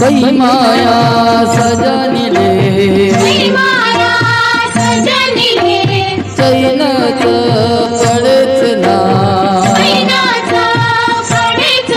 सई माया सजनिले। चैनच पडेच ना। मैनाचा पडेच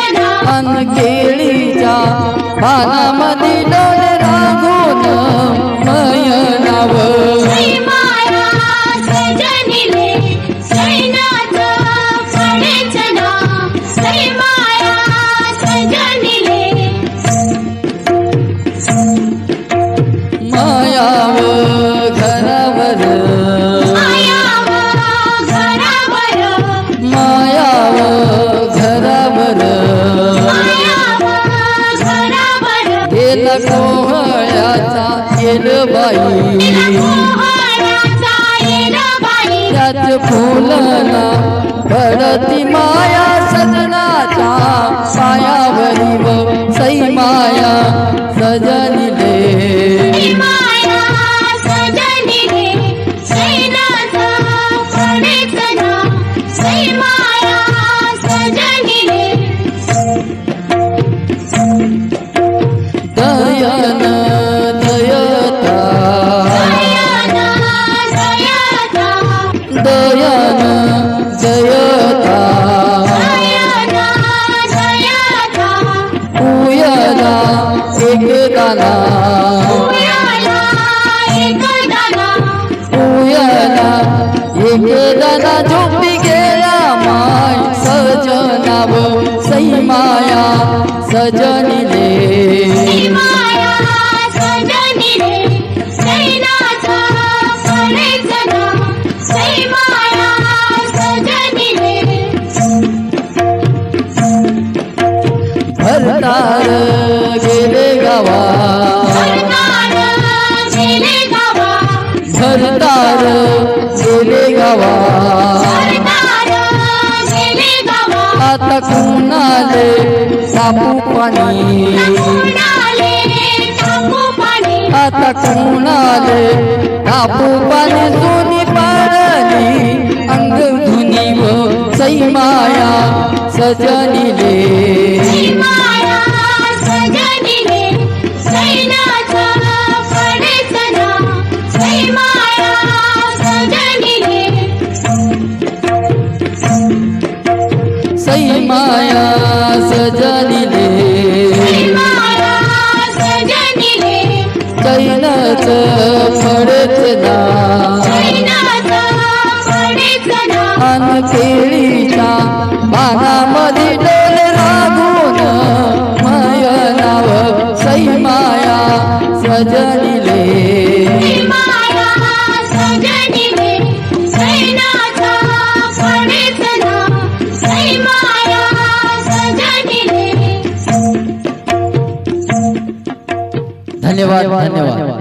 केल बाई. त्याच फुलना पडती माया सजनाच्या पायावरी व सई माया सजनिले. माया सजनिले. सैनाचा पडेच ना माया सजनिले. दयन एक दाना झोपी गेला माय. सजनाव सई माया सजनिले भरतार गेले गावा भरतार गेले गावा. आता कुणाले सापू पाणी? पाणी? आता कुणाले कापू पाणी? जुनी पाडली अंग धुनी व सई माया चैनच ना अन केळीच्या लागून माय नाव सई माया माया सजनिले. धन्यवाद धन्यवाद.